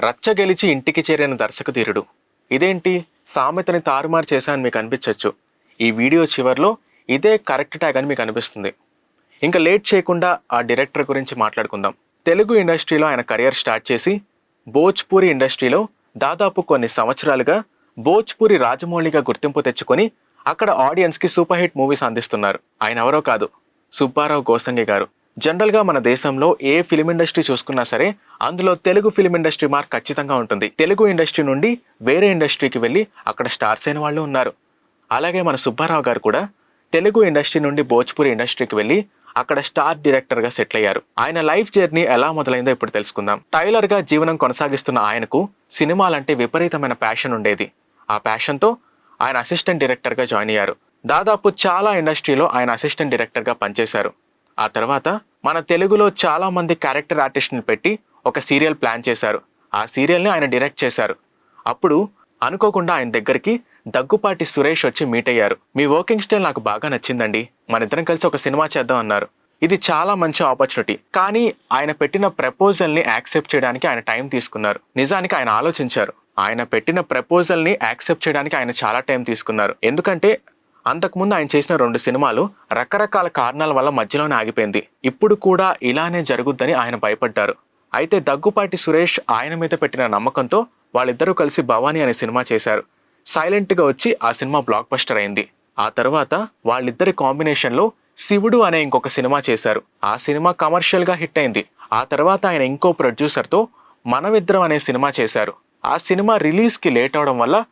రచ్చ గెలిచి ఇంటికి చేరిన దర్శకధీరుడు. ఇదేంటి? సామెతని తారుమారు చేశాను మీకు అనిపించవచ్చు ఈ వీడియో చివర్లో ఇదే కరెక్ట్ ట్యాగ్ అని మీకు అనిపిస్తుంది. ఇంకా లేట్ చేయకుండా ఆ డైరెక్టర్ గురించి మాట్లాడుకుందాం. తెలుగు ఇండస్ట్రీలో ఆయన కెరియర్ స్టార్ట్ చేసి భోజ్పూరి ఇండస్ట్రీలో దాదాపు కొన్ని సంవత్సరాలుగా భోజ్పూరి రాజమౌళిగా గుర్తింపు తెచ్చుకొని అక్కడ ఆడియన్స్కి సూపర్ హిట్ మూవీస్ అందిస్తున్నారు. ఆయన ఎవరో కాదు సుబ్బారావు గోసంగి గారు. జనరల్గా మన దేశంలో ఏ ఫిలిం ఇండస్ట్రీ చూసుకున్నా సరే అందులో తెలుగు ఫిలిం ఇండస్ట్రీ మార్క్ ఖచ్చితంగా ఉంటుంది. తెలుగు ఇండస్ట్రీ నుండి వేరే ఇండస్ట్రీకి వెళ్ళి అక్కడ స్టార్స్ అయిన వాళ్ళు ఉన్నారు. అలాగే మన సుబ్బారావు గారు కూడా తెలుగు ఇండస్ట్రీ నుండి భోజ్పూరి ఇండస్ట్రీకి వెళ్ళి అక్కడ స్టార్ డైరెక్టర్గా సెటిల్ అయ్యారు. ఆయన లైఫ్ జర్నీ ఎలా మొదలైందో ఇప్పుడు తెలుసుకుందాం. టైలర్గా జీవనం కొనసాగిస్తున్న ఆయనకు సినిమాలంటే విపరీతమైన ప్యాషన్ ఉండేది. ఆ ప్యాషన్తో ఆయన అసిస్టెంట్ డైరెక్టర్గా జాయిన్ అయ్యారు. దాదాపు చాలా ఇండస్ట్రీలో ఆయన అసిస్టెంట్ డైరెక్టర్గా పనిచేశారు. ఆ తర్వాత మన తెలుగులో చాలామంది క్యారెక్టర్ ఆర్టిస్ట్ని పెట్టి ఒక సీరియల్ ప్లాన్ చేశారు. ఆ సీరియల్ని ఆయన డైరెక్ట్ చేశారు. అప్పుడు అనుకోకుండా ఆయన దగ్గరికి దగ్గుపాటి సురేష్ వచ్చి మీట్ అయ్యారు. మీ వర్కింగ్ స్టైల్ నాకు బాగా నచ్చిందండి. మన ఇద్దరం కలిసి ఒక సినిమా చేద్దాం అన్నారు. ఇది చాలా మంచి ఆపర్చునిటీ కానీ ఆయన పెట్టిన ప్రపోజల్ని యాక్సెప్ట్ చేయడానికి ఆయన టైం తీసుకున్నారు. నిజానికి ఆయన ఆలోచించారు. ఆయన పెట్టిన ప్రపోజల్ని యాక్సెప్ట్ చేయడానికి ఆయన చాలా టైం తీసుకున్నారు. ఎందుకంటే అంతకుముందు ఆయన చేసిన రెండు సినిమాలు రకరకాల కారణాల వల్ల మధ్యలోనే ఆగిపోయింది. ఇప్పుడు కూడా ఇలానే జరుగుద్దని ఆయన భయపడ్డారు. అయితే దగ్గుపాటి సురేష్ ఆయన మీద పెట్టిన నమ్మకంతో వాళ్ళిద్దరూ కలిసి భవానీ అనే సినిమా చేశారు. సైలెంట్గా వచ్చి ఆ సినిమా బ్లాక్ బస్టర్ అయింది. ఆ తర్వాత వాళ్ళిద్దరి కాంబినేషన్లో శివుడు అనే ఇంకొక సినిమా చేశారు. ఆ సినిమా కమర్షియల్గా హిట్ అయింది. ఆ తర్వాత ఆయన ఇంకో ప్రొడ్యూసర్తో మనమిద్దరం అనే సినిమా చేశారు. ఆ సినిమా రిలీజ్కి లేట్ అవడం వల్ల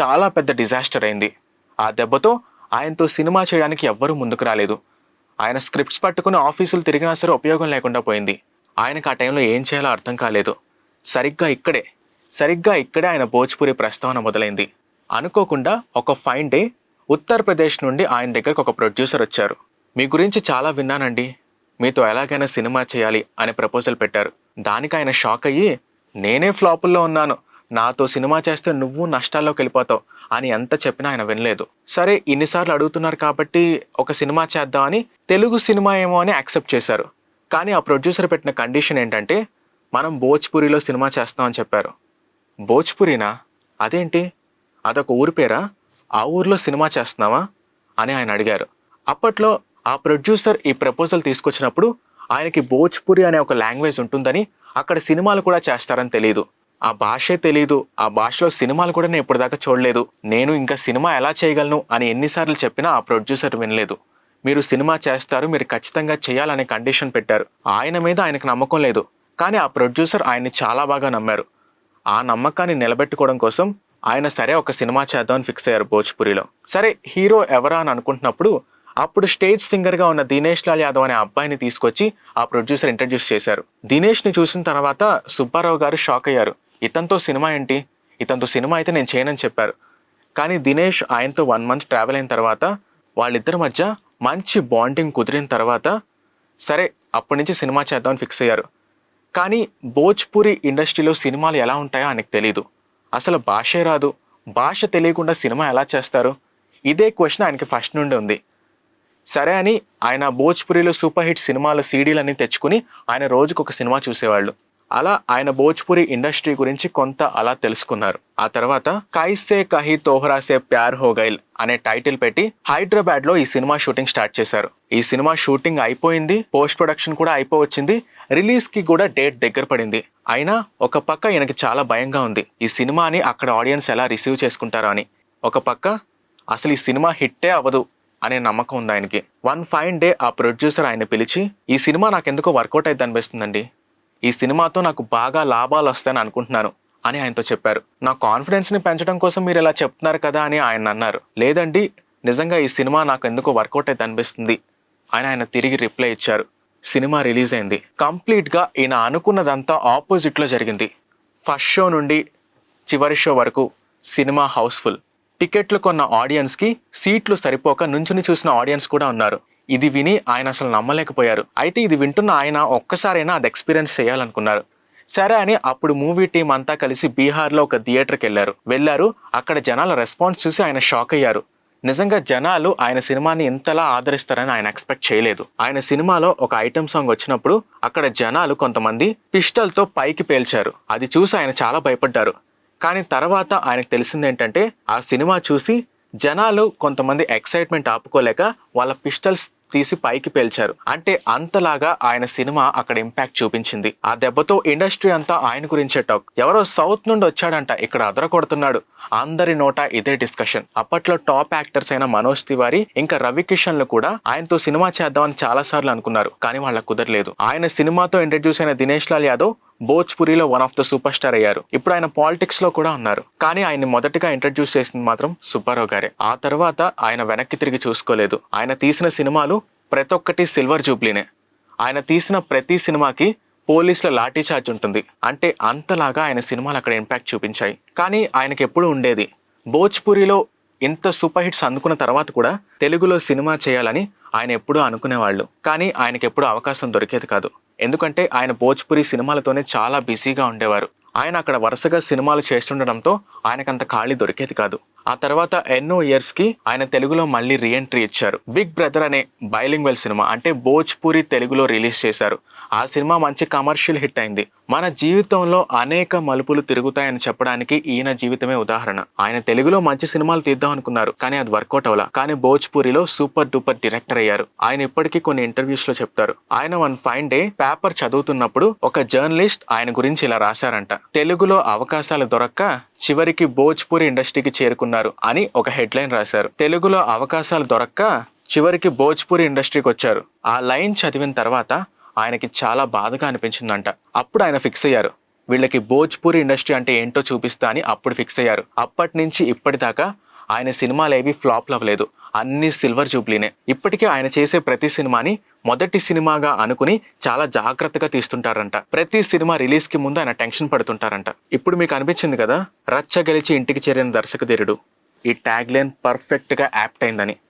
చాలా పెద్ద డిజాస్టర్ అయింది. ఆ దెబ్బతో ఆయనతో సినిమా చేయడానికి ఎవ్వరూ ముందుకు రాలేదు. ఆయన స్క్రిప్ట్స్ పట్టుకుని ఆఫీసులు తిరిగినా సరే ఉపయోగం లేకుండా పోయింది. ఆయనకు ఆ టైంలో ఏం చేయాలో అర్థం కాలేదు. సరిగ్గా ఇక్కడే సరిగ్గా ఇక్కడే ఆయన భోజ్పురి ప్రస్తావన మొదలైంది. అనుకోకుండా ఒక ఫైన్ డే ఉత్తరప్రదేశ్ నుండి ఆయన దగ్గరకు ఒక ప్రొడ్యూసర్ వచ్చారు. మీ గురించి చాలా విన్నానండి. మీతో ఎలాగైనా సినిమా చేయాలి అని ప్రపోజల్ పెట్టారు. దానికి ఆయన షాక్ అయ్యి నేనే ఫ్లాపుల్లో ఉన్నాను. నాతో సినిమా చేస్తే నువ్వు నష్టాల్లోకి వెళ్ళిపోతావు అని ఎంత చెప్పినా ఆయన వినలేదు. సరే ఇన్నిసార్లు అడుగుతున్నారు కాబట్టి ఒక సినిమా చేద్దామని తెలుగు సినిమా ఏమో అని యాక్సెప్ట్ చేశారు. కానీ ఆ ప్రొడ్యూసర్ పెట్టిన కండిషన్ ఏంటంటే మనం భోజ్పురిలో సినిమా చేస్తామని చెప్పారు. భోజ్పురినా? అదేంటి? అదొక ఊరి పేరా? ఆ ఊర్లో సినిమా చేస్తున్నావా? అని ఆయన అడిగారు. అప్పట్లో ఆ ప్రొడ్యూసర్ ఈ ప్రపోజల్ తీసుకొచ్చినప్పుడు ఆయనకి భోజ్పురి అనే ఒక లాంగ్వేజ్ ఉంటుందని అక్కడ సినిమాలు కూడా చేస్తారని తెలియదు ఆ భాషే తెలియదు ఆ భాషలో సినిమాలు కూడా నేను ఇప్పటిదాకా చూడలేదు. నేను ఇంకా సినిమా ఎలా చేయగలను అని ఎన్నిసార్లు చెప్పినా ఆ ప్రొడ్యూసర్ వినలేదు. మీరు సినిమా చేస్తారు మీరు ఖచ్చితంగా చేయాలనే కండిషన్ పెట్టారు. ఆయన మీద ఆయనకు నమ్మకం లేదు. కానీ ఆ ప్రొడ్యూసర్ ఆయన్ని చాలా బాగా నమ్మారు. ఆ నమ్మకాన్ని నిలబెట్టుకోవడం కోసం ఆయన సరే ఒక సినిమా చేద్దామని ఫిక్స్ అయ్యారు భోజ్పురిలో. సరే హీరో ఎవరా అని అనుకుంటున్నప్పుడు అప్పుడు స్టేజ్ సింగర్గా ఉన్న దినేష్ లాల్ యాదవ్ అనే అబ్బాయిని తీసుకొచ్చి ఆ ప్రొడ్యూసర్ ఇంట్రడ్యూస్ చేశారు. దినేష్ని చూసిన తర్వాత సుబ్బారావు గారు షాక్ అయ్యారు. ఇతనితో సినిమా ఏంటి? ఇతనితో సినిమా అయితే నేను చేయనని చెప్పారు. కానీ దినేష్ ఆయనతో వన్ మంత్ ట్రావెల్ అయిన తర్వాత వాళ్ళిద్దరి మధ్య మంచి బాండింగ్ కుదిరిన తర్వాత సరే అప్పటి నుంచి సినిమా చేద్దామని ఫిక్స్ అయ్యారు. కానీ భోజ్పురి ఇండస్ట్రీలో సినిమాలు ఎలా ఉంటాయో ఆయనకు తెలీదు. అసలు భాషే రాదు. భాష తెలియకుండా సినిమా ఎలా చేస్తారు? ఇదే క్వశ్చన్ ఆయనకి ఫస్ట్ నుండి ఉంది. సరే అని ఆయన భోజ్పురిలో సూపర్ హిట్ సినిమాల సీడీలన్నీ తెచ్చుకుని ఆయన రోజుకు ఒక సినిమా చూసేవాళ్ళు. అలా ఆయన భోజ్పురి ఇండస్ట్రీ గురించి కొంత అలా తెలుసుకున్నారు. ఆ తర్వాత కైసే కహి తోహరాసే ప్యార్ హో గైల్ అనే టైటిల్ పెట్టి హైదరాబాద్లో ఈ సినిమా షూటింగ్ స్టార్ట్ చేశారు. ఈ సినిమా షూటింగ్ అయిపోయింది పోస్ట్ ప్రొడక్షన్ కూడా అయిపోవచ్చింది రిలీజ్కి కూడా డేట్ దగ్గర పడింది. అయినా ఒక పక్క ఈయనకి చాలా భయంగా ఉంది. ఈ సినిమాని అక్కడ ఆడియన్స్ ఎలా రిసీవ్ చేసుకుంటారో అని. ఒక పక్క అసలు ఈ సినిమా హిట్టే అవ్వదు అనే నమ్మకం ఉంది ఆయనకి. వన్ ఫైన్ డే ఆ ప్రొడ్యూసర్ ఆయన పిలిచి ఈ సినిమా నాకెందుకో వర్కౌట్ అయితే అనిపిస్తుందండి. ఈ సినిమాతో నాకు బాగా లాభాలు వస్తాయని అనుకుంటున్నాను అని ఆయనతో చెప్పారు. నా కాన్ఫిడెన్స్ని పెంచడం కోసం మీరు ఇలా చెప్తున్నారు కదా అని ఆయన అన్నారు. లేదండి నిజంగా ఈ సినిమా నాకు ఎందుకు వర్కౌట్ అయితే అనిపిస్తుంది అని ఆయన తిరిగి రిప్లై ఇచ్చారు. సినిమా రిలీజ్ అయింది. కంప్లీట్గా ఈయన అనుకున్నదంతా ఆపోజిట్లో జరిగింది. ఫస్ట్ షో నుండి చివరి షో వరకు సినిమా హౌస్ఫుల్ టికెట్లు కొన్న ఆడియన్స్కి సీట్లు సరిపోక నుంచుని చూసిన ఆడియన్స్ కూడా ఉన్నారు. ఇది విని ఆయన అసలు నమ్మలేకపోయారు. అయితే ఇది వింటున్న ఆయన ఒక్కసారైనా అది ఎక్స్పీరియన్స్ చేయాలనుకున్నారు. సరే అని అప్పుడు మూవీ టీం అంతా కలిసి బీహార్లో ఒక థియేటర్కి వెళ్ళారు. వెళ్ళారు. అక్కడ జనాల రెస్పాన్స్ చూసి ఆయన షాక్ అయ్యారు. నిజంగా జనాలు ఆయన సినిమాని ఇంతలా ఆదరిస్తారని ఆయన ఎక్స్పెక్ట్ చేయలేదు. ఆయన సినిమాలో ఒక ఐటమ్ సాంగ్ వచ్చినప్పుడు అక్కడ జనాలు కొంతమంది పిస్టల్తో పైకి పేల్చారు. అది చూసి ఆయన చాలా భయపడ్డారు. కానీ తర్వాత ఆయనకు తెలిసింది ఏంటంటే ఆ సినిమా చూసి జనాలు కొంతమంది ఎక్సైట్మెంట్ ఆపుకోలేక వాళ్ళ పిస్టల్స్ తీసి పైకి పేల్చారు. అంటే అంతలాగా ఆయన సినిమా అక్కడ ఇంపాక్ట్ చూపించింది. ఆ దెబ్బతో ఇండస్ట్రీ అంతా ఆయన గురించే టాక్ ఎవరో సౌత్ నుండి వచ్చాడంట ఇక్కడ అదర కొడుతున్నాడు అందరి నోట ఇదే డిస్కషన్ అప్పట్లో టాప్ యాక్టర్స్ అయిన మనోజ్ తివారి ఇంకా రవి కిషన్లు కూడా ఆయనతో సినిమా చేద్దామని చాలా సార్లు అనుకున్నారు. కానీ వాళ్ళకు కుదరలేదు. ఆయన సినిమాతో ఇంట్రడ్యూస్ అయిన Dinesh Lal Yadav భోజ్పురిలో one of the super star అయ్యారు. ఇప్పుడు ఆయన పాలిటిక్స్లో కూడా ఉన్నారు. కానీ ఆయన్ని మొదటగా ఇంట్రడ్యూస్ చేసింది మాత్రం సుబ్బారావు గారే. ఆ తర్వాత ఆయన వెనక్కి తిరిగి చూసుకోలేదు. ఆయన తీసిన సినిమాలు ప్రతి ఒక్కటి సిల్వర్ జూబ్లీనే. ఆయన తీసిన ప్రతి సినిమాకి పోలీసుల లాఠీ చార్జ్ ఉంటుంది. అంటే అంతలాగా ఆయన సినిమాలు అక్కడ ఇంపాక్ట్ చూపించాయి. కానీ ఆయనకి ఎప్పుడు ఉండేది. భోజ్పురిలో ఇంత సూపర్ హిట్స్ అందుకున్న తర్వాత కూడా తెలుగులో సినిమా చేయాలని ఆయన ఎప్పుడూ అనుకునేవాళ్ళు. కానీ ఆయనకి ఎప్పుడు అవకాశం దొరికేది కాదు. ఎందుకంటే ఆయన భోజ్పురి సినిమాలతోనే చాలా బిజీగా ఉండేవారు. ఆయన అక్కడ వరుసగా సినిమాలు చేస్తుండడంతో ఆయనకంత ఖాళీ దొరికేది కాదు. ఆ తర్వాత ఎన్నో ఇయర్స్కి ఆయన తెలుగులో మళ్ళీ రీఎంట్రీ ఇచ్చారు. బిగ్ బ్రదర్ అనే బైలింగ్వెల్ సినిమా అంటే భోజ్పురి తెలుగులో రిలీజ్ చేశారు. ఆ సినిమా మంచి కమర్షియల్ హిట్ అయింది. మన జీవితంలో అనేక మలుపులు తిరుగుతాయని చెప్పడానికి ఈయన జీవితమే ఉదాహరణ. ఆయన తెలుగులో మంచి సినిమాలు తీద్దాం అనుకున్నారు కానీ అది వర్కౌట్ అవ్వలా కానీ భోజ్పూరిలో సూపర్ డూపర్ డైరెక్టర్ అయ్యారు. ఆయన ఇప్పటికీ కొన్ని ఇంటర్వ్యూస్లో చెప్తారు. ఆయన వన్ ఫైన్ డే పేపర్ చదువుతున్నప్పుడు ఒక జర్నలిస్ట్ ఆయన గురించి ఇలా రాశారంట. తెలుగులో అవకాశాలు దొరక్క చివరికి భోజ్పూరి ఇండస్ట్రీకి చేరుకున్నారు అని ఒక హెడ్లైన్ రాశారు. తెలుగులో అవకాశాలు దొరక్క చివరికి భోజ్పూరి ఇండస్ట్రీకి వచ్చారు. ఆ లైన్ చదివిన తర్వాత ఆయనకి చాలా బాధగా అనిపించిందంట. అప్పుడు ఆయన ఫిక్స్ అయ్యారు. వీళ్ళకి భోజ్పూరి ఇండస్ట్రీ అంటే ఏంటో చూపిస్తా అని అప్పుడు ఫిక్స్ అయ్యారు. అప్పటి నుంచి ఇప్పటిదాకా ఆయన సినిమాలు ఏవి ఫ్లాప్ అవ్వలేదు అన్ని సిల్వర్ జూబ్లీనే. ఇప్పటికీ ఆయన చేసే ప్రతి సినిమాని మొదటి సినిమాగా అనుకుని చాలా జాగ్రత్తగా తీస్తుంటారంట. ప్రతి సినిమా రిలీజ్కి ముందు ఆయన టెన్షన్ పడుతుంటారంట. ఇప్పుడు మీకు అనిపించింది కదా? రచ్చ గెలిచి ఇంటికి చేరిన దర్శకధీరుడు. ఈ ట్యాగ్ లైన్ పర్ఫెక్ట్గా యాప్ట్ అయిందని.